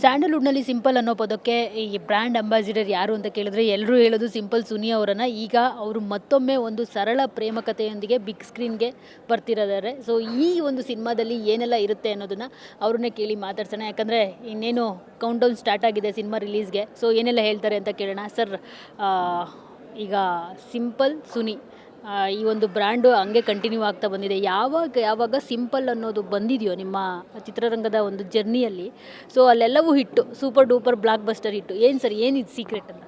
ಸ್ಯಾಂಡಲ್ವುಡ್ನಲ್ಲಿ simple ಅನ್ನೋ ಪದಕ್ಕೆ ಈ ಬ್ರ್ಯಾಂಡ್ ಅಂಬಾಸಿಡರ್ ಯಾರು ಅಂತ ಕೇಳಿದ್ರೆ ಎಲ್ಲರೂ ಹೇಳೋದು ಸಿಂಪಲ್ ಸುನಿ ಅವರನ್ನು. ಈಗ ಅವರು ಮತ್ತೊಮ್ಮೆ ಒಂದು ಸರಳ ಪ್ರೇಮ ಕಥೆಯೊಂದಿಗೆ ಬಿಗ್ ಸ್ಕ್ರೀನ್ಗೆ ಬರ್ತಿರೋದಾರೆ ಸೊ ಈ ಒಂದು ಸಿನಿಮಾದಲ್ಲಿ ಏನೆಲ್ಲ ಇರುತ್ತೆ ಅನ್ನೋದನ್ನು ಅವ್ರನ್ನೇ ಕೇಳಿ ಮಾತಾಡ್ಸೋಣ. ಯಾಕಂದರೆ ಇನ್ನೇನು ಕೌಂಟ್ ಡೌನ್ ಸ್ಟಾರ್ಟ್ ಆಗಿದೆ ಸಿನಿಮಾ ರಿಲೀಸ್ಗೆ ಸೊ ಏನೆಲ್ಲ ಹೇಳ್ತಾರೆ ಅಂತ ಕೇಳೋಣ. ಸರ್ ಈಗ ಸಿಂಪಲ್ ಸುನಿ. ಈ ಒಂದು ಬ್ರ್ಯಾಂಡು ಹಂಗೆ ಕಂಟಿನ್ಯೂ ಆಗ್ತಾ ಬಂದಿದೆ. ಯಾವಾಗ ಯಾವಾಗ ಸಿಂಪಲ್ ಅನ್ನೋದು ಬಂದಿದೆಯೋ ನಿಮ್ಮ ಚಿತ್ರರಂಗದ ಒಂದು ಜರ್ನಿಯಲ್ಲಿ ಸೊ ಅಲ್ಲೆಲ್ಲವೂ ಹಿಟ್ಟು ಸೂಪರ್ ಡೂಪರ್ ಬ್ಲಾಕ್ ಬಸ್ಟರ್ ಹಿಟ್ಟು. ಏನು ಸರ್ ಏನಿದು ಸೀಕ್ರೆಟ್ ಅಂತ?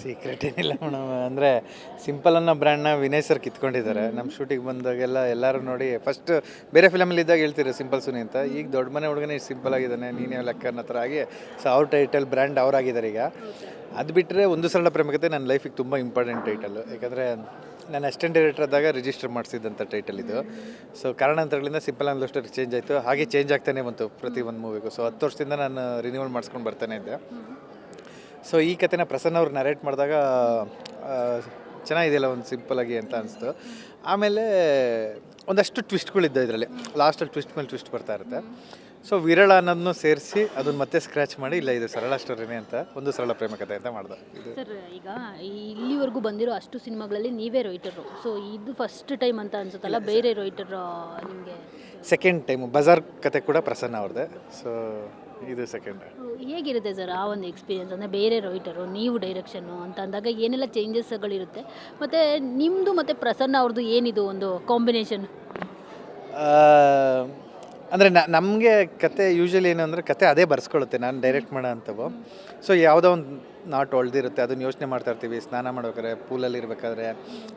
ಸೀಕ್ರೆಟ್ ಏನಿಲ್ಲ ಮೇಡಮ್. ಅಂದರೆ ಸಿಂಪಲ್ ಅನ್ನೋ ಬ್ರ್ಯಾಂಡ್ನ ವಿನಯ್ ಸರ್ ಕಿತ್ಕೊಂಡಿದ್ದಾರೆ. ನಮ್ಮ ಶೂಟಿಗೆ ಬಂದಾಗೆಲ್ಲ ಎಲ್ಲರೂ ನೋಡಿ ಫಸ್ಟ್ ಬೇರೆ ಫಿಲಮಲ್ಲಿ ಇದ್ದಾಗ ಹೇಳ್ತಿದ್ರು ಸಿಂಪಲ್ ಸುನಿ ಅಂತ? ಈಗ ದೊಡ್ಡ ಮನೆ ಹುಡುಗನೇ ಸಿಂಪಲ್ ಆಗಿದ್ದಾನೆ. ನೀನೇ ಲೆಕ್ಕ ಹತ್ರ ಆಗಿ ಸೊ ಅವ್ರ ಟೈಟಲ್ ಬ್ರ್ಯಾಂಡ್ ಅವರಾಗಿದ್ದಾರೆ ಈಗ. ಅದು ಬಿಟ್ಟರೆ ಒಂದು ಸರಳ ಪ್ರೇಮಕತೆ ನನ್ನ ಲೈಫಿಗೆ ತುಂಬ ಇಂಪಾರ್ಟೆಂಟ್ ಟೈಟಲ್ ಯಾಕಂದರೆ ನಾನು ಅಸಿಸ್ಟೆಂಟ್ ಡೈರೆಕ್ಟರ್ ಆದಾಗ ರಿಜಿಸ್ಟರ್ ಮಾಡಿಸಿದ್ದಂಥ ಟೈಟಲ್ ಇದು. ಸೊ ಕಾರಣಾಂತರಗಳಿಂದ ಸಿಂಪಲ್ ಆ್ಯಂಡ್ ಲೋಸ್ಟರ್ ಚೇಂಜ್ ಆಯಿತು. ಹಾಗೆ ಚೇಂಜ್ ಆಗ್ತಾನೆ ಬಂತು ಪ್ರತಿ ಒಂದು ಮೂವಿಗೂ ಸೊ ಹತ್ತು ವರ್ಷದಿಂದ ನಾನು ರಿನ್ಯೂವಲ್ ಮಾಡಿಸ್ಕೊಂಡು ಬರ್ತಾನೆ ಇದ್ದೆ. ಸೊ ಈ ಕಥೆನ ಪ್ರಸನ್ನ ಅವ್ರು ನರೇಟ್ ಮಾಡಿದಾಗ ಚೆನ್ನಾಗಿದೆಯಲ್ಲ ಒಂದು ಸಿಂಪಲಾಗಿ ಅಂತ ಅನಿಸ್ತು. ಆಮೇಲೆ ಒಂದಷ್ಟು ಟ್ವಿಸ್ಟ್ಗಳಿದ್ದ ಇದರಲ್ಲಿ. ಲಾಸ್ಟಲ್ಲಿ ಟ್ವಿಸ್ಟ್ ಮೇಲೆ ಟ್ವಿಸ್ಟ್ ಬರ್ತಾ ಇರುತ್ತೆ. ಸೊ ವಿರಳ ಅನ್ನೋದನ್ನು ಸೇರಿಸಿ ಅದನ್ನ ಮತ್ತೆ ಸ್ಕ್ರ್ಯಾಚ್ ಮಾಡಿ ಇಲ್ಲ ಇದು ಸರಳ ಸ್ಟೋರಿನೇ ಅಂತ ಒಂದು ಸರಳ ಪ್ರೇಮ ಕಥೆ ಅಂತ ಮಾಡ್ದೆ. ಇದು ಸರ್ ಈಗ ಇಲ್ಲಿವರೆಗೂ ಬಂದಿರೋ ಅಷ್ಟು ಸಿನಿಮಾಗಳಲ್ಲಿ ನೀವೇ ರೈಟರು ಸೊ ಇದು ಫಸ್ಟ್ ಟೈಮ್ ಅಂತ ಅನ್ಸುತ್ತಲ್ಲ ಬೇರೆ ರೈಟರ್ ನಿಮಗೆ? ಸೆಕೆಂಡ್ ಟೈಮು ಬಜಾರ್ ಕತೆ ಕೂಡ ಪ್ರಸನ್ನ ಅವ್ರದ್ದೆ ಸೊ ಇದು ಸೆಕೆಂಡ್ ಹೇಗಿರುತ್ತೆ ಸರ್ ಆ ಒಂದು ಎಕ್ಸ್ಪೀರಿಯನ್ಸ್ ಅಂದರೆ ಬೇರೆ ರೈಟರು ನೀವು ಡೈರೆಕ್ಷನ್ನು ಅಂತ ಅಂದಾಗ ಏನೆಲ್ಲ ಚೇಂಜಸ್ಗಳಿರುತ್ತೆ ಮತ್ತು ನಿಮ್ಮದು ಮತ್ತು ಪ್ರಸನ್ನ ಅವ್ರದ್ದು ಏನಿದು ಒಂದು ಕಾಂಬಿನೇಷನ್ ಅಂದರೆ ನಮಗೆ ಕತೆ ಯೂಶಲಿ ಅಂದರೆ ಕತೆ ಅದೇ ಬರ್ಸ್ಕೊಳ್ಳುತ್ತೆ. ನಾನು ಡೈರೆಕ್ಟ್ ಮಾಡೋ ಅಂಥವು ಸೊ ಯಾವುದೋ ಒಂದು ನಾಟ್ ಒಳ್ದಿರುತ್ತೆ. ಅದನ್ನ ಯೋಚನೆ ಮಾಡ್ತಾ ಇರ್ತೀವಿ. ಸ್ನಾನ ಮಾಡ್ಬೇಕಾದ್ರೆ ಪೂಲಲ್ಲಿ ಇರಬೇಕಾದ್ರೆ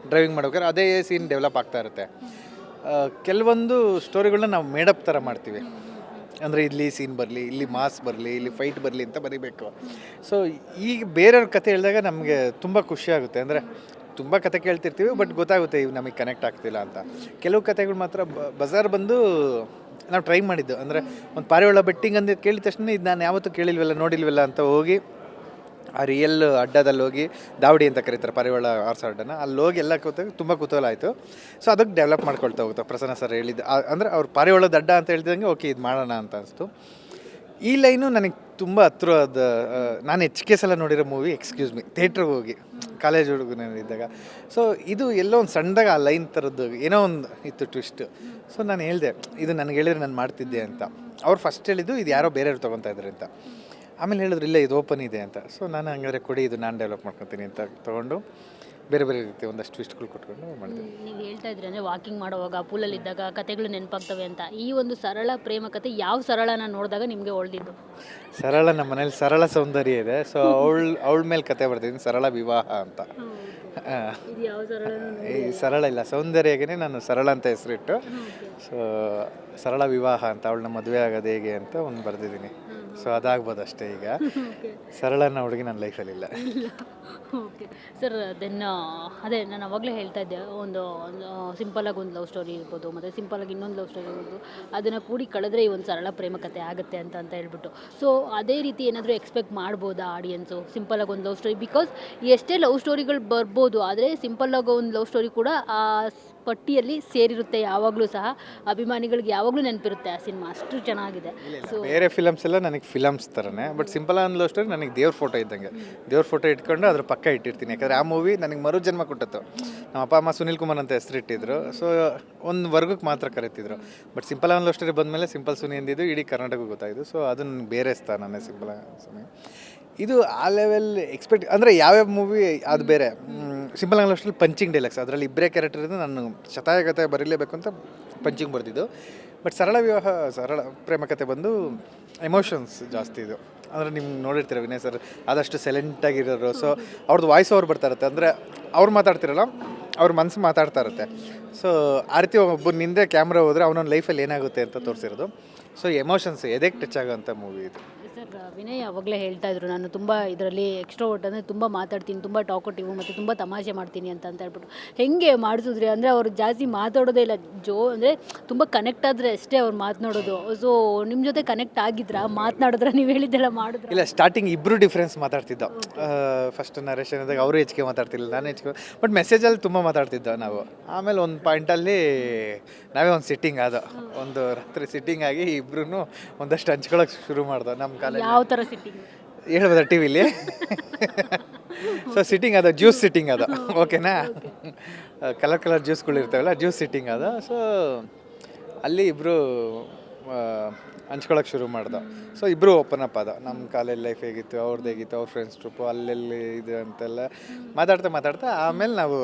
ಡ್ರೈವಿಂಗ್ ಮಾಡ್ಬೇಕಾದ್ರೆ ಅದೇ ಸೀನ್ ಡೆವಲಪ್ ಆಗ್ತಾ ಇರುತ್ತೆ. ಕೆಲವೊಂದು ಸ್ಟೋರಿಗಳನ್ನ ನಾವು ಮೇಡಪ್ ಥರ ಮಾಡ್ತೀವಿ. ಅಂದರೆ ಇಲ್ಲಿ ಸೀನ್ ಬರಲಿ, ಇಲ್ಲಿ ಮಾಸ್ ಬರಲಿ, ಇಲ್ಲಿ ಫೈಟ್ ಬರಲಿ ಅಂತ ಬರಿಬೇಕು. ಸೊ ಈಗ ಬೇರೆಯವ್ರ ಕತೆ ಹೇಳಿದಾಗ ನಮಗೆ ತುಂಬ ಖುಷಿ ಆಗುತ್ತೆ. ಅಂದರೆ ತುಂಬ ಕತೆ ಕೇಳ್ತಿರ್ತೀವಿ ಬಟ್ ಗೊತ್ತಾಗುತ್ತೆ ಇವು ನಮಗೆ ಕನೆಕ್ಟ್ ಆಗ್ತಿಲ್ಲ ಅಂತ. ಕೆಲವು ಕತೆಗಳು ಮಾತ್ರ ಬಜಾರ್ ಬಂದು ನಾವು ಟ್ರೈ ಮಾಡಿದ್ದು. ಅಂದರೆ ಒಂದು ಪಾರಿವಾಳ ಬೆಟ್ಟಿಂಗ್ ಅಂತ ಕೇಳಿದ ತಕ್ಷಣ ಇದು ನಾನು ಯಾವತ್ತೂ ಕೇಳಿಲ್ವಲ್ಲ, ನೋಡಿಲ್ವಲ್ಲ ಅಂತ ಹೋಗಿ ಆ ರಿಯಲ್ ಅಡ್ಡದಲ್ಲಿ ಹೋಗಿ ದಾವಡಿ ಅಂತ ಕರೀತಾರೆ ಪಾರಿವಾಳ ಆರ್ಸ ಅಡ್ಡನ. ಅಲ್ಲಿ ಹೋಗಿ ಎಲ್ಲ ಕೂತಾಗ ತುಂಬ ಕುತೂಹಲ ಆಯಿತು. ಸೊ ಅದಕ್ಕೆ ಡೆವಲಪ್ ಮಾಡ್ಕೊಳ್ತಾ ಹೋಗುತ್ತೆ ಪ್ರಸನ್ನ ಸರ್ ಹೇಳಿದ್ದು. ಅಂದರೆ ಅವ್ರು ಪಾರಿವಾಳದ ಅಡ್ಡ ಅಂತ ಹೇಳಿದಂಗೆ ಓಕೆ ಇದು ಮಾಡೋಣ ಅಂತ ಅನಿಸ್ತು. ಈ ಲೈನು ನನಗೆ ತುಂಬ ಹತ್ರವಾದ ಆ, ನಾನು ಎಚ್ ಕೆ ಸಲ ನೋಡಿರೋ ಮೂವಿ ಎಕ್ಸ್ಕ್ಯೂಸ್ ಮಿ ಥಿಯೇಟ್ರಿಗೆ ಹೋಗಿ ಕಾಲೇಜ್ ಹುಡುಗನಿದ್ದಾಗ ಸೊ ಇದು ಎಲ್ಲೋ ಒಂದು ಸಣ್ಣದಾಗ ಆ ಲೈನ್ ಥರದ್ದು ಏನೋ ಒಂದು ಇತ್ತು ಟ್ವಿಸ್ಟ್ ಸೊ ನಾನು ಹೇಳಿದೆ ಇದು ನನಗೆ ಹೇಳಿದ್ರೆ ನಾನು ಮಾಡ್ತಿದ್ದೆ ಅಂತ. ಅವ್ರು ಫಸ್ಟ್ ಹೇಳಿದ್ದು ಇದು ಯಾರೋ ಬೇರೆಯವ್ರು ತೊಗೊತಾ ಇದ್ದಾರೆ ಅಂತ. ಆಮೇಲೆ ಹೇಳಿದ್ರು ಇಲ್ಲ ಇದು ಓಪನ್ ಇದೆ ಅಂತ. ಸೊ ನಾನು ಹಂಗಾದ್ರೆ ಕೊಡಿ ಇದು ನಾನು ಡೆವಲಪ್ ಮಾಡ್ಕೊತೀನಿ ಅಂತ ತೊಗೊಂಡು ಬೇರೆ ಬೇರೆ ರೀತಿ ಒಂದಷ್ಟು ಟ್ವಿಸ್ಟ್ಗಳು ಕೊಟ್ಕೊಂಡು ಮಾಡಿದೆ ನೀವು ಹೇಳ್ತಾ ಇದ್ರಿ ಅಂದರೆ ವಾಕಿಂಗ್ ಮಾಡುವಾಗ ಪೂಲಲ್ಲಿ ಇದ್ದಾಗ ಕತೆಗಳು ನೆನಪಾಗ್ತವೆ ಅಂತ. ಈ ಒಂದು ಸರಳ ಪ್ರೇಮ ಕತೆ ಯಾವ ಸರಳನ ನೋಡಿದಾಗ ನಿಮಗೆ ಒಳ್ದಿದ್ದು? ಸರಳ ನಮ್ಮ ಮನೇಲಿ ಸರಳ ಸೌಂದರ್ಯ ಇದೆ. ಸೊ ಅವಳ ಅವಳ ಮೇಲೆ ಕತೆ ಬರ್ತಿದ್ದೀನಿ ಸರಳ ವಿವಾಹ ಅಂತ. ಇದು ಯಾವ ಸರಳ ಈ ಸರಳ ಇಲ್ಲ ಸೌಂದರ್ಯಗೇನೆ ನಾನು ಸರಳ ಅಂತ ಹೆಸರಿಟ್ಟು. ಸೊ ಸರಳ ವಿವಾಹ ಅಂತ ಅವಳನ್ನ ಮದುವೆ ಆಗೋದು ಹೇಗೆ ಅಂತ ಒಂದು ಬರೆದಿದ್ದೀನಿ. ಸೊ ಅದಾಗ್ಬೋದು ಅಷ್ಟೇ ಈಗ ಸರಳನ ಹುಡುಗಿ ನನ್ನ ಲೈಫಲ್ಲಿ ಇಲ್ಲ. ಓಕೆ ಸರ್ ದೆನ್ ಅದೇ ನಾನು ಅವಾಗಲೇ ಹೇಳ್ತಾ ಇದ್ದೆ ಒಂದು ಸಿಂಪಲಾಗಿ ಒಂದು ಲವ್ ಸ್ಟೋರಿ ಇರ್ಬೋದು ಮತ್ತು ಸಿಂಪಲಾಗಿ ಇನ್ನೊಂದು ಲವ್ ಸ್ಟೋರಿ ಇರ್ಬೋದು. ಅದನ್ನು ಕೂಡಿ ಕಳೆದ್ರೆ ಈ ಒಂದು ಸರಳ ಪ್ರೇಮ ಕಥೆ ಆಗುತ್ತೆ ಅಂತ ಅಂತ ಹೇಳ್ಬಿಟ್ಟು. ಸೊ ಅದೇ ರೀತಿ ಏನಾದರೂ ಎಕ್ಸ್ಪೆಕ್ಟ್ ಮಾಡ್ಬೋದಾ ಆಡಿಯನ್ಸು ಸಿಂಪಲಾಗಿ ಒಂದು ಲವ್ ಸ್ಟೋರಿ ಬಿಕಾಸ್ ಎಷ್ಟೇ ಲವ್ ಸ್ಟೋರಿಗಳು ಬರ್ಬೋದು ಆದರೆ ಸಿಂಪಲ್ಲಾಗಿ ಒಂದು ಲವ್ ಸ್ಟೋರಿ ಕೂಡ ಆ ಪಟ್ಟಿಯಲ್ಲಿ ಸೇರಿರುತ್ತೆ ಯಾವಾಗಲೂ ಸಹ. ಅಭಿಮಾನಿಗಳಿಗೆ ಯಾವಾಗಲೂ ನೆನಪಿರುತ್ತೆ ಆ ಸಿನಿಮಾ. ಅಷ್ಟು ಚೆನ್ನಾಗಿದೆ. ಸೊ ಬೇರೆ ಫಿಲಮ್ಸ್ ಎಲ್ಲ ನನಗೆ ಫಿಲಮ್ಸ್ ಥರನೇ ಬಟ್ ಸಿಂಪಲ್ ಅನ್ನೋ ಅಷ್ಟೇ ನನಗೆ ದೇವ್ರ ಫೋಟೋ ಇದ್ದಂಗೆ. ದೇವ್ರ ಫೋಟೋ ಇಟ್ಕೊಂಡು ಅದ್ರ ಪಕ್ಕ ಇಟ್ಟಿರ್ತೀನಿ. ಯಾಕಂದರೆ ಆ ಮೂವಿ ನನಗೆ ಮರು ಜನ್ಮ ಕೊಟ್ಟಿತ್ತು ನಮ್ಮ ಅಪ್ಪ ಅಮ್ಮ ಸುನಿಲ್ ಕುಮಾರ್ ಅಂತ ಹೆಸರಿಟ್ಟಿದ್ರು. ಸೊ ಒಂದು ವರ್ಗಕ್ಕೆ ಮಾತ್ರ ಕರಿತಿದ್ರು. ಬಟ್ ಸಿಂಪಲ್ ಅನ್ನೋ ಅಷ್ಟೇ ಬಂದಮೇಲೆ ಸಿಂಪಲ್ ಸುನಿ ಎಂದಿದ್ದು ಇಡೀ ಕರ್ನಾಟಕ ಗೊತ್ತಾಯಿತು. ಸೊ ಅದು ನನಗೆ ಬೇರೆ ಸ್ಥಾನನೇ ಸಿಂಪಲ್ ಸುನಿ ಇದು ಆ ಲೆವೆಲ್ ಎಕ್ಸ್ಪೆಕ್ಟ್ ಅಂದರೆ ಯಾವ್ಯಾವ ಮೂವಿ ಅದು ಬೇರೆ. ಸಿಂಪಲ್ ಅಷ್ಟರಲ್ಲಿ ಪಂಚಿಂಗ್ ಡೈಲಾಗ್ಸ್ ಅದರಲ್ಲಿ ಇಬ್ಬರೇ ಕ್ಯಾರೆಕ್ಟರ್ ಇದ್ದು ನಾನು ಶತಾಯಗತೆ ಬರೀಲೇಬೇಕು ಅಂತ ಪಂಚಿಂಗ್ ಬರ್ತಿದ್ದು ಬಟ್ ಸರಳ ವಿವಾಹ, ಸರಳ ಪ್ರೇಮ ಕತೆ ಬಂದು ಎಮೋಷನ್ಸ್ ಜಾಸ್ತಿ ಇದು. ಅಂದರೆ ನಿಮ್ಗೆ ನೋಡಿರ್ತೀರ ವಿನಯ್ ಸರ್ ಆದಷ್ಟು ಸೈಲೆಂಟಾಗಿರೋರು ಸೊ ಅವ್ರದ್ದು ವಾಯ್ಸ್ ಓವರ್ ಬರ್ತಾ ಇರುತ್ತೆ. ಅಂದರೆ ಅವ್ರು ಮಾತಾಡ್ತಿರಲ್ಲ, ಅವ್ರ ಮನಸ್ಸು ಮಾತಾಡ್ತಾ ಇರುತ್ತೆ. ಸೊ ಆ ರೀತಿ ಒಬ್ಬ ನಿಂದೆ ಕ್ಯಾಮ್ರಾ ಹೋದರೆ ಅವನೊಂದು ಲೈಫಲ್ಲಿ ಏನಾಗುತ್ತೆ ಅಂತ ತೋರಿಸಿರೋದು. ಸೊ ಎಮೋಷನ್ಸ್ ಎದೆಗೆ ಟಚ್ ಆಗೋಂಥ ಮೂವಿ ಇದು. ವಿನಯ್ ಯಾವಾಗಲೇ ಹೇಳ್ತಾ ಇದ್ರು ನಾನು ತುಂಬ ಇದರಲ್ಲಿ ಎಕ್ಸ್ಟ್ರೋವರ್ಟ್ ಅಂದರೆ ತುಂಬ ಮಾತಾಡ್ತೀನಿ ತುಂಬ ಟಾಕೋಟಿವ್ ಮತ್ತು ತುಂಬ ತಮಾಷೆ ಮಾಡ್ತೀನಿ ಅಂತ ಅಂತ ಹೇಳ್ಬಿಟ್ಟು. ಹೆಂಗೆ ಮಾಡಿಸಿದ್ರಿ? ಅಂದರೆ ಅವ್ರು ಜಾಸ್ತಿ ಮಾತಾಡೋದೇ ಇಲ್ಲ. ಜೋ ಅಂದರೆ ತುಂಬ ಕನೆಕ್ಟ್ ಆದರೆ ಅಷ್ಟೇ ಅವ್ರು ಮಾತನಾಡೋದು ಸೊ ನಿಮ್ಮ ಜೊತೆ ಕನೆಕ್ಟ್ ಆಗಿದ್ರಾ? ಮಾತನಾಡಿದ್ರೆ? ನೀವು ಹೇಳಿದ್ದೆಲ್ಲ ಮಾಡಿದ್ರ? ಇಲ್ಲ ಸ್ಟಾರ್ಟಿಂಗ್ ಇಬ್ಬರು ಡಿಫ್ರೆನ್ಸ್ ಮಾತಾಡ್ತಿದ್ದ. ಫಸ್ಟ್ ನರೇಶನ್ ಇದ್ದಾಗ ಅವರು ಹೆಚ್ಚಿಗೆ ಮಾತಾಡ್ತಿಲ್ಲ ನಾನು ಹೆಚ್ಚಿಗೆ ಬಟ್ ಮೆಸೇಜಲ್ಲಿ ತುಂಬ ಮಾತಾಡ್ತಿದ್ದೋ ನಾವು. ಆಮೇಲೆ ಒಂದು ಪಾಯಿಂಟಲ್ಲಿ ನಾವೇ ಒಂದು ಸಿಟ್ಟಿಂಗ್ ಆದ. ಒಂದು ರಾತ್ರಿ ಸಿಟ್ಟಿಂಗ್ ಆಗಿ ಇಬ್ರು ಒಂದಷ್ಟು ಹಂಚ್ಕೊಳಕ್ಕೆ ಶುರು ಮಾಡ್ದೆ ನಮ್ಮ ಕಾಲೇಜ್ ಯಾವ ಥರ ಸಿಟ್ಟಿಂಗ್ ಹೇಳ್ಬೋದಾ ಟಿ ವಿಲಿ ಸೊ ಸಿಟ್ಟಿಂಗ್ ಅದ ಜ್ಯೂಸ್ ಸಿಟ್ಟಿಂಗ್ ಅದು. ಓಕೆನಾ ಕಲರ್ ಕಲರ್ ಜ್ಯೂಸ್ಗಳು ಇರ್ತಾವಲ್ಲ ಜ್ಯೂಸ್ ಸಿಟ್ಟಿಂಗ್ ಅದು. ಸೊ ಅಲ್ಲಿ ಇಬ್ಬರು ಹಂಚ್ಕೊಳಕ್ಕೆ ಶುರು ಮಾಡ್ದೆ. ಸೊ ಇಬ್ಬರು ಓಪನ್ ಅಪ್ ಅದ ನಮ್ಮ ಕಾಲೇಜ್ ಲೈಫ್ ಹೇಗಿತ್ತು ಅವ್ರದ್ದು ಹೇಗಿತ್ತು, ಅವ್ರ ಫ್ರೆಂಡ್ಸ್ ಟ್ರಿಪ್ಪು ಅಲ್ಲೆಲ್ಲಿ ಇದು ಅಂತೆಲ್ಲ ಮಾತಾಡ್ತಾ ಮಾತಾಡ್ತಾ ಆಮೇಲೆ ನಾವು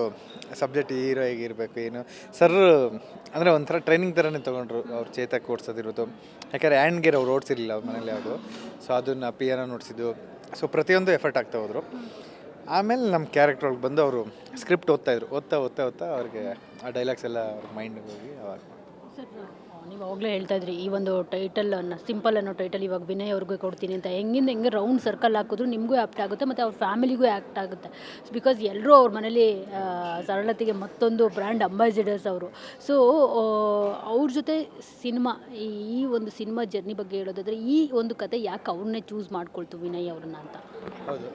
ಸಬ್ಜೆಕ್ಟ್ ಹೀರೋ ಹೇಗಿರಬೇಕು ಏನು. ಸರ್ ಅಂದರೆ ಒಂಥರ ಟ್ರೈನಿಂಗ್ ಥರನೇ ತೊಗೊಂಡ್ರು ಅವ್ರು ಚೇತಕ್ಕೆ ಓಡಿಸೋದಿರೋದು. ಯಾಕಂದರೆ ಹ್ಯಾಂಡ್ ಗೇರ್ ಅವ್ರು ಓಡಿಸಿರಲಿಲ್ಲ ಅವ್ರ ಮನೇಲಿ ಯಾವುದು. ಸೊ ಅದನ್ನು ಪಿಯಾನೋ ನೋಡಿಸಿದ್ದು. ಸೊ ಪ್ರತಿಯೊಂದು ಎಫರ್ಟ್ ಆಗ್ತಾ ಹೋದರು. ಆಮೇಲೆ ನಮ್ಮ ಕ್ಯಾರೆಕ್ಟರ್ ಒಳಗೆ ಬಂದು ಅವರು ಸ್ಕ್ರಿಪ್ಟ್ ಓದ್ತಾಯಿದ್ರು ಓದ್ತಾ ಓದ್ತಾ ಓದ್ತಾ ಅವ್ರಿಗೆ ಆ ಡೈಲಾಗ್ಸ್ ಎಲ್ಲ ಅವ್ರ ಮೈಂಡಿಗೆ ಹೋಗಿ ಅವಾಗ ನೀವು ಹೇಳ್ತಾ ಇದ್ರಿ ಈ ಒಂದು ಟೈಟಲ್ ಸಿಂಪಲ್ ಅನ್ನೋ ಟೈಟಲ್ ಇವಾಗ ವಿನಯ್ ಅವ್ರಿಗೆ ಕೊಡ್ತೀನಿ ಅಂತ. ಹೆಂಗಿಂದ ಹೆಂಗೆ ರೌಂಡ್ ಸರ್ಕಲ್ ಹಾಕಿದ್ರು ನಿಮಗೂ ಆ್ಯಕ್ಟ್ ಆಗುತ್ತೆ ಮತ್ತು ಅವ್ರ ಫ್ಯಾಮಿಲಿಗೂ ಆ್ಯಕ್ಟ್ ಆಗುತ್ತೆ. ಬಿಕಾಸ್ ಎಲ್ಲರೂ ಅವ್ರ ಮನೇಲಿ ಸರಳತೆಗೆ ಮತ್ತೊಂದು ಬ್ರ್ಯಾಂಡ್ ಅಂಬಾಸಿಡರ್ಸ್ ಅವರು. ಸೊ ಅವ್ರ ಜೊತೆ ಸಿನಿಮಾ ಈ ಒಂದು ಸಿನಿಮಾ ಜರ್ನಿ ಬಗ್ಗೆ ಹೇಳೋದಾದ್ರೆ ಈ ಒಂದು ಕತೆ ಯಾಕೆ ಅವ್ರನ್ನೇ ಚೂಸ್ ಮಾಡ್ಕೊಳ್ತು ವಿನಯ್ ಅವ್ರನ್ನ ಅಂತ? ಹೌದು.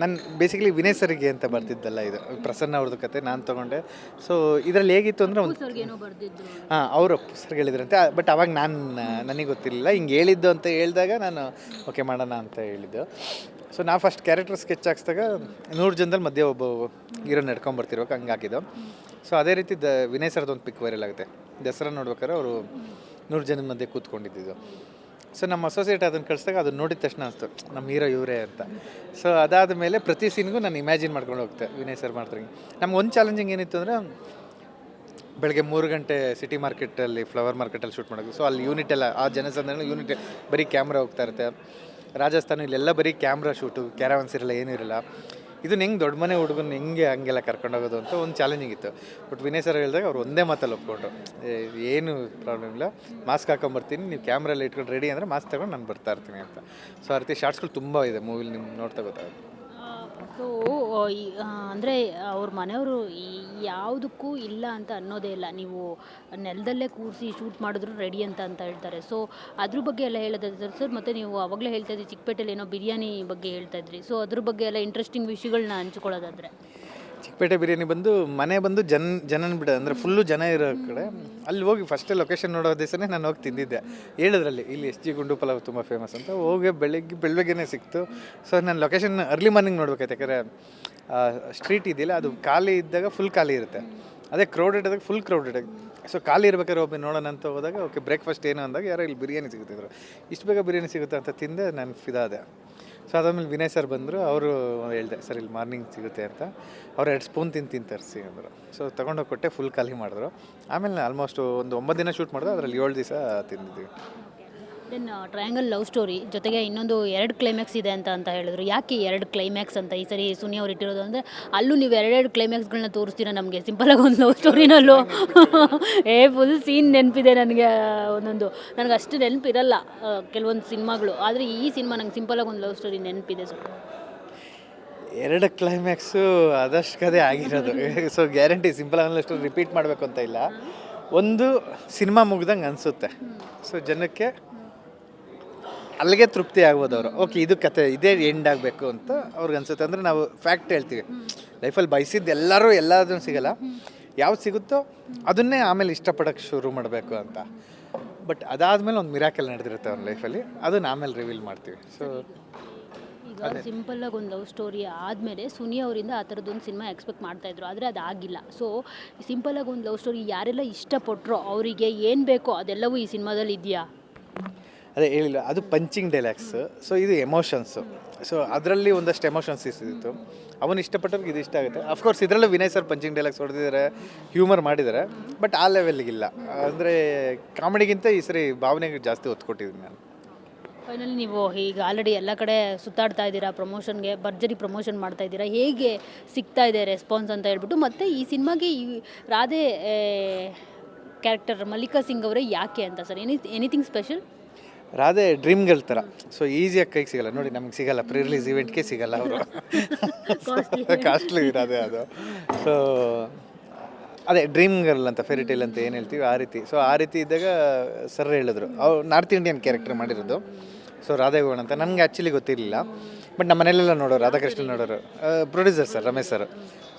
ನನ್ನ ಬೇಸಿಕಲಿ ವಿನಯ್ ಸರ್ಗೆ ಅಂತ ಬರ್ತಿದ್ದಲ್ಲ ಇದು ಪ್ರಸನ್ನ ಅವ್ರದ್ದು ಕತೆ ನಾನು ತೊಗೊಂಡೆ. ಸೊ ಇದರಲ್ಲಿ ಹೇಗಿತ್ತು ಅಂದರೆ ಒಂದು ಸರ್ಗೆ ಹಾಂ ಅವರು ಹೆಸರು ಹೇಳಿದ್ರಂತೆ. ಬಟ್ ಅವಾಗ ನಾನು ನನಗೆ ಗೊತ್ತಿರಲಿಲ್ಲ. ಹಿಂಗೆ ಹೇಳಿದ್ದು ಅಂತ ಹೇಳಿದಾಗ ನಾನು ಓಕೆ ಮಾಡೋಣ ಅಂತ ಹೇಳಿದ್ದು. ಸೊ ನಾ ಫಸ್ಟ್ ಕ್ಯಾರೆಕ್ಟರ್ ಸ್ಕೆಚ್ ಹಾಕ್ಸ್ದಾಗ ನೂರು ಜನದಲ್ಲಿ ಮಧ್ಯೆ ಒಬ್ಬ ಹೀರೋ ನಡ್ಕೊಂಡು ಬರ್ತಿರ್ಬೇಕು, ಹಂಗೆ ಹಾಕಿದ್ದು. ಸೊ ಅದೇ ರೀತಿ ದ, ವಿನಯ್ ಸರ್ದು ಒಂದು ಪಿಕ್ ವೈರಲ್ ಆಗುತ್ತೆ. ದಸರಾ ನೋಡ್ಬೇಕಾದ್ರೆ ಅವರು ನೂರು ಜನದ ಮಧ್ಯೆ ಕೂತ್ಕೊಂಡಿದ್ದು. ಸೊ ನಮ್ಮ ಅಸೋಸಿಯೇಟ್ ಅದನ್ನು ಕಳಿಸಿದಾಗ ಅದನ್ನ ನೋಡಿದ ತಕ್ಷಣ ಅನಿಸ್ತು ನಮ್ಮ ಹೀರೋ ಇವರೇ ಅಂತ. ಸೊ ಅದಾದ ಮೇಲೆ ಪ್ರತಿ ಸೀನ್ಗೂ ನಾನು ಇಮ್ಯಾಜಿನ್ ಮಾಡ್ಕೊಂಡು ಹೋಗ್ತೆ ವಿನಯ್ ಸರ್ ಮಾಡ್ತಾರೆ ನಮ್ಗೆ ಒಂದು ಚಾಲೆಂಜಿಂಗ್ ಏನಿತ್ತು ಅಂದರೆ ಬೆಳಗ್ಗೆ ಮೂರು ಗಂಟೆ ಸಿಟಿ ಮಾರ್ಕೆಟಲ್ಲಿ, ಫ್ಲವರ್ ಮಾರ್ಕೆಟಲ್ಲಿ ಶೂಟ್ ಮಾಡೋದು ಸೊ ಅಲ್ಲಿ ಯೂನಿಟ್ ಎಲ್ಲ, ಆ ಜನಸಂದಣಿ ಯೂನಿಟ್ ಬರೀ ಕ್ಯಾಮ್ರಾ ಹೋಗ್ತಾ ಇರುತ್ತೆ. ರಾಜಸ್ಥಾನ ಇಲ್ಲೆಲ್ಲ ಬರೀ ಕ್ಯಾಮ್ರಾ ಶೂಟು ಕ್ಯಾರಾವನ್ಸ್ ಇರಲ್ಲ, ಏನೂ ಇರಲ್ಲ. ಇದನ್ನ ಹೆಂಗೆ ದೊಡ್ಡ ಮನೆ ಹುಡುಗನ ಹೆಂಗೆ ಹಂಗೆಲ್ಲ ಕರ್ಕೊಂಡು ಹೋಗೋದು ಅಂತ ಒಂದು ಚಾಲೆಂಜಿಂಗ್ ಇತ್ತು ಬಟ್ ವಿನಯ್ ಸರ್ ಹೇಳಿದಾಗ ಅವ್ರು ಒಂದೇ ಮಾತಲ್ಲಿ ಒಪ್ಕೊಂಡ್ರು. ಏನು ಪ್ರಾಬ್ಲಮ್ ಇಲ್ಲ. ಮಾಸ್ಕ್ ಹಾಕೊಂಬರ್ತೀನಿ, ನೀವು ಕ್ಯಾಮ್ರಲ್ಲಿ ಇಟ್ಕೊಂಡು ರೆಡಿ ಅಂದರೆ ಮಾಸ್ಕ್ ತಗೊಂಡು ನಾನು ಬರ್ತಾ ಇರ್ತೀನಿ ಅಂತ. ಸೊ ಆ ರೀತಿ ಶಾರ್ಟ್ಸ್ಗಳು ತುಂಬ ಇದೆ ಮೂವಿಲಿ ನಿಮ್ಗೆ ನೋಡ್ತಾ ಗೊತ್ತಾಗುತ್ತೆ. ಸೊ ಅಂದರೆ ಅವ್ರ ಮನೆಯವರು ಯಾವುದಕ್ಕೂ ಇಲ್ಲ ಅಂತ ಅನ್ನೋದೇ ಇಲ್ಲ. ನೀವು ನೆಲದಲ್ಲೇ ಕೂರಿಸಿ ಶೂಟ್ ಮಾಡಿದ್ರು ರೆಡಿ ಅಂತ ಅಂತ ಹೇಳ್ತಾರೆ. ಸೊ ಅದ್ರ ಬಗ್ಗೆ ಎಲ್ಲ ಹೇಳೋದಾದ್ರೆ ಸರ್ ಮತ್ತು ನೀವು ಅವಾಗಲೇ ಹೇಳ್ತಾ ಇದ್ರಿ ಚಿಕ್ಕಪೇಟೆಯಲ್ಲಿ ಏನೋ ಬಿರಿಯಾನಿ ಬಗ್ಗೆ ಹೇಳ್ತಾ ಇದ್ರಿ. ಸೊ ಅದ್ರ ಬಗ್ಗೆ ಎಲ್ಲ ಇಂಟ್ರೆಸ್ಟಿಂಗ್ ವಿಷಯಗಳನ್ನ ಹಂಚ್ಕೊಳ್ಳೋದಾದ್ರೆ. ಚಿಕ್ಕಪೇಟೆ ಬಿರಿಯಾನಿ ಬಂದು ಮನೆ ಬಂದು ಜನ ಜನನ ಬಿಡ, ಅಂದರೆ ಫುಲ್ಲು ಜನ ಇರೋ ಕಡೆ. ಅಲ್ಲಿ ಹೋಗಿ ಫಸ್ಟೇ ಲೊಕೇಶನ್ ನೋಡೋ ದಿವಸನೇ ನಾನು ಹೋಗಿ ತಿಂದಿದ್ದೆ. ಹೇಳಿದ್ರಲ್ಲಿ, ಇಲ್ಲಿ ಎಸ್ ಜಿ ಗುಂಡು ಪಲಾವ್ ತುಂಬ ಫೇಮಸ್ ಅಂತ. ಹೋಗಿ ಬೆಳಗ್ಗೆ ಬೆಳಗ್ಗೆನೇ ಸಿಕ್ತು. ಸೊ ನಾನು ಲೊಕೇಶನ್ ಅರ್ಲಿ ಮಾರ್ನಿಂಗ್ ನೋಡ್ಬೇಕಾಯ್ತು. ಯಾಕಂದರೆ ಸ್ಟ್ರೀಟ್ ಇದೆಯಲ್ಲ, ಅದು ಖಾಲಿ ಇದ್ದಾಗ ಫುಲ್ ಖಾಲಿ ಇರುತ್ತೆ. ಅದೇ ಕ್ರೌಡೆಡ್ ಆದಾಗ ಫುಲ್ ಕ್ರೌಡೆಡ್ ಸೊ ಖಾಲಿ ಇರ್ಬೇಕಾದ್ರೆ ಒಬ್ಬ ನೋಡೋಣ ಅಂತ ಹೋದಾಗ ಓಕೆ ಬ್ರೇಕ್ಫಾಸ್ಟ್ ಏನು ಅಂದಾಗ ಯಾರೋ ಇಲ್ಲಿ ಬಿರಿಯಾನಿ ಸಿಗುತ್ತಿದ್ರು. ಇಷ್ಟು ಬೇಗ ಬಿರಿಯಾನಿ ಸಿಗುತ್ತೆ ಅಂತ ತಿಂದೆ, ನಾನು ಫಿದಾದೆ ಸೊ ಅದಾದಮೇಲೆ ವಿನಯ್ ಸರ್ ಬಂದರು, ಅವರು ಹೇಳಿದೆ, ಸರ್, ಇಲ್ಲಿ ಮಾರ್ನಿಂಗ್ ಸಿಗುತ್ತೆ ಅಂತ. ಅವ್ರು ಎರಡು ಸ್ಪೂನ್ ತಿಂದು ತಿಂದು ತರಿಸಿ ಅಂದರು ಸೊ ತೊಗೊಂಡೋಗಿ ಕೊಟ್ಟೆ ಫುಲ್ ಖಾಲಿ ಮಾಡಿದ್ರು. ಆಮೇಲೆ ಆಲ್ಮೋಸ್ಟ್ ಒಂದು ಒಂಬತ್ತು ದಿನ ಶೂಟ್ ಮಾಡಿದ್ರೆ ಅದರಲ್ಲಿ ಏಳು ದಿವಸ ತಿಂದಿದ್ವಿ. ದೆನ್ ಟ್ರಯಾಂಗಲ್ ಲವ್ ಸ್ಟೋರಿ ಜೊತೆಗೆ ಇನ್ನೊಂದು ಎರಡು ಕ್ಲೈಮ್ಯಾಕ್ಸ್ ಇದೆ ಅಂತ ಅಂತ ಹೇಳಿದ್ರು. ಯಾಕೆ ಎರಡು ಕ್ಲೈಮ್ಯಾಕ್ಸ್ ಅಂತ? ಈ ಸರಿ ಸುನಿ ಅವ್ರು ಇಟ್ಟಿರೋದು ಅಂದರೆ ಅಲ್ಲೂ ನೀವು ಎರಡೆರಡು ಕ್ಲೈಮ್ಯಾಕ್ಸ್ಗಳನ್ನ ತೋರಿಸ್ತೀರಾ ನಮಗೆ? ಸಿಂಪಲಾಗಿ ಒಂದು ಲವ್ ಸ್ಟೋರಿನಲ್ಲೂ ಏ ಫುಲ್ ಸೀನ್ ನೆನಪಿದೆ ನನಗೆ ಒಂದೊಂದು. ನನಗೆ ಅಷ್ಟು ನೆನಪಿರಲ್ಲ ಕೆಲವೊಂದು ಸಿನಿಮಾಗಳು. ಆದರೆ ಈ ಸಿನಿಮಾ ನಂಗೆ ಸಿಂಪಲಾಗಿ ಒಂದು ಲವ್ ಸ್ಟೋರಿ ನೆನಪಿದೆ ಸರ್ ಎರಡು ಕ್ಲೈಮ್ಯಾಕ್ಸು ಅದಷ್ಟು ಕದೇ ಆಗಿರೋದು. ಸೊ ಗ್ಯಾರಂಟಿ ಸಿಂಪಲ್ ಅನ್ನಷ್ಟು ರಿಪೀಟ್ ಮಾಡಬೇಕು ಅಂತ ಇಲ್ಲ. ಒಂದು ಸಿನಿಮಾ ಮುಗ್ದಂಗೆ ಅನಿಸುತ್ತೆ. ಸೊ ಜನಕ್ಕೆ ಅಲ್ಲಿಗೆ ತೃಪ್ತಿ ಆಗ್ಬೋದು ಅವರು. ಓಕೆ ಇದು ಕತೆ ಇದೇ ಎಂಡ್ ಆಗಬೇಕು ಅಂತ ಅವ್ರಿಗೆ ಅನ್ಸುತ್ತೆ. ಅಂದರೆ ನಾವು ಫ್ಯಾಕ್ಟ್ ಹೇಳ್ತೀವಿ. ಲೈಫಲ್ಲಿ ಬಯಸಿದ್ದು ಎಲ್ಲರೂ ಎಲ್ಲದನ್ನು ಸಿಗಲ್ಲ. ಯಾವ್ದು ಸಿಗುತ್ತೋ ಅದನ್ನೇ ಆಮೇಲೆ ಇಷ್ಟಪಡೋಕ್ಕೆ ಶುರು ಮಾಡಬೇಕು ಅಂತ. ಬಟ್ ಅದಾದ್ಮೇಲೆ ಒಂದು ಮಿರಾಕಲ್ ನಡೆದಿರುತ್ತೆ ಅವ್ರ ಲೈಫಲ್ಲಿ ಅದನ್ನ ಆಮೇಲೆ ರಿವೀಲ್ ಮಾಡ್ತೀವಿ. ಸೊ ಈಗ ಆಗಿ ಒಂದು ಲವ್ ಸ್ಟೋರಿ ಆದಮೇಲೆ ಸುನಿ ಅವರಿಂದ ಆ ಥರದ್ದೊಂದು ಸಿನಿಮಾ ಎಕ್ಸ್ಪೆಕ್ಟ್ ಮಾಡ್ತಾಯಿದ್ರು ಆದರೆ ಅದು ಆಗಿಲ್ಲ. ಸೊ ಆಗಿ ಒಂದು ಲವ್ ಸ್ಟೋರಿ ಯಾರೆಲ್ಲ ಇಷ್ಟಪಟ್ಟರೋ ಅವರಿಗೆ ಏನು ಬೇಕೋ ಅದೆಲ್ಲವೂ ಈ ಸಿನಿಮಾದಲ್ಲಿ ಇದೆಯಾ? ಅದೇ ಹೇಳಿಲ್ಲ, ಅದು ಪಂಚಿಂಗ್ ಡೈಲಾಗ್ಸ್ ಸೊ ಇದು ಎಮೋಷನ್ಸು ಸೊ ಅದರಲ್ಲಿ ಒಂದಷ್ಟು ಎಮೋಷನ್ಸ್ ಇತ್ತು ಅವನು ಇಷ್ಟಪಟ್ಟವ್ರಿಗೆ ಇದು ಇಷ್ಟ ಆಗುತ್ತೆ. ಅಫ್ಕೋರ್ಸ್ ಇದರಲ್ಲೂ ವಿನಯ್ ಸರ್ ಪಂಚಿಂಗ್ ಡೈಲಾಗ್ಸ್ ಹೊಡೆದಿದ್ದಾರೆ ಹ್ಯೂಮರ್ ಮಾಡಿದ್ದಾರೆ ಬಟ್ ಆ ಲೆವೆಲ್ಗಿಲ್ಲ ಅಂದರೆ ಕಾಮಿಡಿಗಿಂತ ಈ ಸರಿ ಭಾವನೆಗೆ ಜಾಸ್ತಿ ಒತ್ತು ಕೊಟ್ಟಿದ್ದೀನಿ ನಾನು. ಫೈನಲಿ ನೀವು ಈಗ ಆಲ್ರೆಡಿ ಎಲ್ಲ ಕಡೆ ಸುತ್ತಾಡ್ತಾ ಇದ್ದೀರಾ ಪ್ರಮೋಷನ್ಗೆ ಭರ್ಜರಿ ಪ್ರಮೋಷನ್ ಮಾಡ್ತಾ ಇದ್ದೀರಾ, ಹೇಗೆ ಸಿಗ್ತಾ ಇದೆ ರೆಸ್ಪಾನ್ಸ್ ಅಂತ ಹೇಳ್ಬಿಟ್ಟು, ಮತ್ತು ಈ ಸಿನಿಮಾಗೆ ಈ ರಾಧೆ ಕ್ಯಾರೆಕ್ಟರ್ ಮಲ್ಲಿಕಾ ಸಿಂಗ್ ಅವರೇ ಯಾಕೆ ಅಂತ sir? Any anything special Radhe dream girl ಥರ ಸೊ ಈಸಿಯಾಗಿ ಕೈಗೆ ಸಿಗಲ್ಲ. ನೋಡಿ ನಮಗೆ ಸಿಗಲ್ಲ. ಪ್ರೀ ರಿಲೀಸ್ ಇವೆಂಟ್ಗೆ ಸಿಗಲ್ಲ ಅವರು. ಕಾಸ್ಟ್ಲಿ ರಾಧೆ ಅದು. ಸೊ ಅದೇ ಡ್ರೀಮ್ ಗರ್ಲ್ ಅಂತ ಫೇರಿ ಟೇಲ್ ಅಂತ ಏನು ಹೇಳ್ತೀವಿ? ಆ ರೀತಿ. ಸೊ ಆ ರೀತಿ ಇದ್ದಾಗ ಸರ್ ಹೇಳಿದ್ರು. ಅವ್ರು ನಾರ್ತ್ ಇಂಡಿಯನ್ ಕ್ಯಾರೆಕ್ಟರ್ ಮಾಡಿರೋದು. ಸೊ ರಾಧೇಗೌಡ ಅಂತ. ನನಗೆ ಆ್ಯಕ್ಚುಲಿ ಗೊತ್ತಿರಲಿಲ್ಲ. ಬಟ್ ನಮ್ಮ ಮನೆಯಲ್ಲೆಲ್ಲ ನೋಡೋರು ರಾಧಾಕೃಷ್ಣ ನೋಡೋರು. Producer sir Ramesh sir.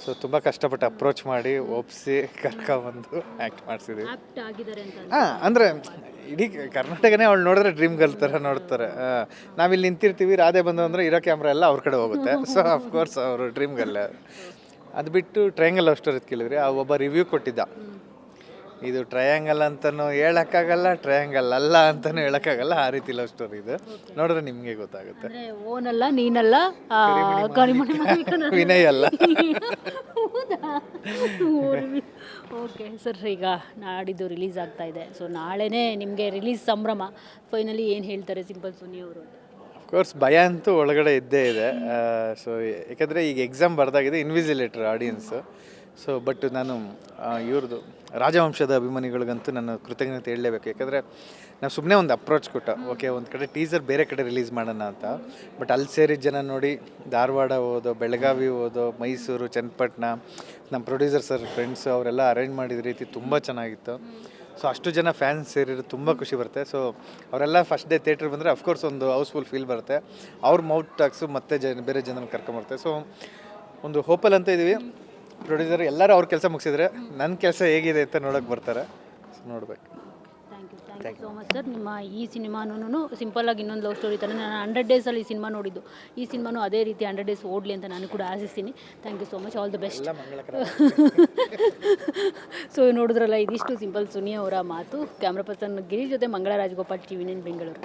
So ತುಂಬ ಕಷ್ಟಪಟ್ಟು ಅಪ್ರೋಚ್ ಮಾಡಿ ಒಪ್ಪಿಸಿ ಕರ್ಕೊಬಂದು ಆ್ಯಕ್ಟ್ ಮಾಡಿಸಿದ್ವಿ. ಹಾಂ ಅಂದರೆ ಇಡೀ ಕರ್ನಾಟಕನೇ ಅವಳು ನೋಡಿದ್ರೆ ಡ್ರೀಮ್ ಗರ್ಲ್ ಥರ ನೋಡ್ತಾರೆ. ನಾವಿಲ್ಲಿ ನಿಂತಿರ್ತೀವಿ ರಾಧೆ ಬಂದು ಅಂದರೆ ಇರೋ ಕ್ಯಾಮ್ರಾ ಎಲ್ಲ ಅವ್ರ ಕಡೆ ಹೋಗುತ್ತೆ. ಸೊ ಅಫ್ಕೋರ್ಸ್ ಅವರು ಡ್ರೀಮ್ ಗರ್ಲ್ ಅದು ಬಿಟ್ಟು ಟ್ರಯಾಂಗಲ್ ಲವ್ ಸ್ಟೋರಿ ಕೇಳಿದ್ರಿ ಆ ಒಬ್ಬ ರಿವ್ಯೂ ಕೊಟ್ಟಿದ್ದ. ಇದು ಟ್ರಯಾಂಗಲ್ ಅಂತಲೂ ಹೇಳೋಕ್ಕಾಗಲ್ಲ ಟ್ರಯಾಂಗಲ್ ಅಲ್ಲ ಅಂತಲೂ ಹೇಳೋಕ್ಕಾಗಲ್ಲ ಆ ರೀತಿ ಲವ್ ಸ್ಟೋರಿ ಇದು. ನೋಡಿದ್ರೆ ನಿಮಗೆ ಗೊತ್ತಾಗುತ್ತೆ. ಓನಲ್ಲ ನೀನಲ್ಲ ಆ, ಕರಿಮಣಿ ಮಾಲೀಕನಲ್ಲ. ವಿನಯ್ ಅಲ್ಲ. ಓಕೆ ಸರ್ ಈಗ ನಾಡಿದ್ದು ರಿಲೀಸ್ ಆಗ್ತಾ ಇದೆ. ಸೊ ನಾಳೆನೇ ನಿಮಗೆ ರಿಲೀಸ್ ಸಂಭ್ರಮ. ಫೈನಲಿ ಏನು ಹೇಳ್ತಾರೆ ಸಿಂಪಲ್ ಸುನಿ ಅವರು ಕೋರ್ಸ್ ಭಯ ಅಂತೂ ಒಳಗಡೆ ಇದ್ದೇ ಇದೆ. ಸೊ ಯಾಕಂದರೆ ಈಗ ಎಕ್ಸಾಮ್ ಬರ್ದಾಗಿದೆ ಇನ್ವಿಸಿಲೇಟರ್ ಆಡಿಯನ್ಸು ಸೊ ಬಟ್ ನಾನು ಇವ್ರದ್ದು ರಾಜವಂಶದ ಅಭಿಮಾನಿಗಳಿಗಂತೂ ನಾನು ಕೃತಜ್ಞತೆ ಹೇಳಲೇಬೇಕು. ಯಾಕಂದರೆ ನಾವು ಸುಮ್ಮನೆ ಒಂದು ಅಪ್ರೋಚ್ ಕೊಟ್ಟ ಓಕೆ ಒಂದು ಕಡೆ ಟೀಸರ್ ಬೇರೆ ಕಡೆ ರಿಲೀಸ್ ಮಾಡೋಣ ಅಂತ. ಬಟ್ ಅಲ್ಲಿ ಸೇರಿದ ಜನ ನೋಡಿ ಧಾರವಾಡ ಹೋದೋ ಬೆಳಗಾವಿ ಹೋದೋ ಮೈಸೂರು ಚನ್ನಪಟ್ಟಣ ನಮ್ಮ ಪ್ರೊಡ್ಯೂಸರ್ ಸರ್ ಫ್ರೆಂಡ್ಸು ಅವರೆಲ್ಲ ಅರೇಂಜ್ ಮಾಡಿದ ರೀತಿ ತುಂಬ ಚೆನ್ನಾಗಿತ್ತು. ಸೊ ಅಷ್ಟು ಜನ ಫ್ಯಾನ್ಸ್ ಸೇರಿದ್ರು ತುಂಬ ಖುಷಿ ಬರುತ್ತೆ. ಸೊ ಅವರೆಲ್ಲ ಫಸ್ಟ್ ಡೇ ಥಿಯೇಟ್ರ್ ಬಂದರೆ ಅಫ್ಕೋರ್ಸ್ ಒಂದು ಹೌಸ್ಫುಲ್ ಫೀಲ್ ಬರುತ್ತೆ. ಅವ್ರ ಮೌಟ್ ಟಾಕ್ಸು ಮತ್ತೆ ಜನ ಬೇರೆ ಜನ ಕರ್ಕೊಂಬರುತ್ತೆ ಸೊ ಒಂದು ಹೋಪಲ್ ಅಂತ ಇದ್ದೀವಿ ಪ್ರೊಡ್ಯೂಸರ್ ಎಲ್ಲರೂ ಅವ್ರ ಕೆಲಸ ಮುಗಿಸಿದ್ರೆ ನನ್ನ ಕೆಲಸ ಹೇಗಿದೆ ಅಂತ ನೋಡೋಕೆ ಬರ್ತಾರೆ. ಸೊ ನೋಡ್ಬೇಕು. Thank you thank you so much sir ನಿಮ್ಮ ಈ ಸಿನಿಮಾನೂ ಸಿಂಪಲ್ ಆಗಿ ಇನ್ನೊಂದು ಲವ್ ಸ್ಟೋರಿ ಥರ ನಾನು ಹಂಡ್ರೆಡ್ ಡೇಸಲ್ಲಿ ಈ ಸಿನಿಮಾ ನೋಡಿದ್ದು. ಈ ಸಿನಿಮಾನು ಅದೇ ರೀತಿ ಹಂಡ್ರೆಡ್ ಡೇಸ್ ಓಡಲಿ ಅಂತ ನಾನು ಕೂಡ ಆಶಿಸ್ತೀನಿ. Thank you so much all the best so ನೋಡಿದ್ರಲ್ಲ ಇದಿಷ್ಟು ಸಿಂಪಲ್ ಸುನಿ ಅವರ ಮಾತು. ಕ್ಯಾಮ್ರಾ ಪರ್ಸನ್ ಗಿರೀಶ್ ಜೊತೆ Mangala Rajagopal T V nine Bengaluru.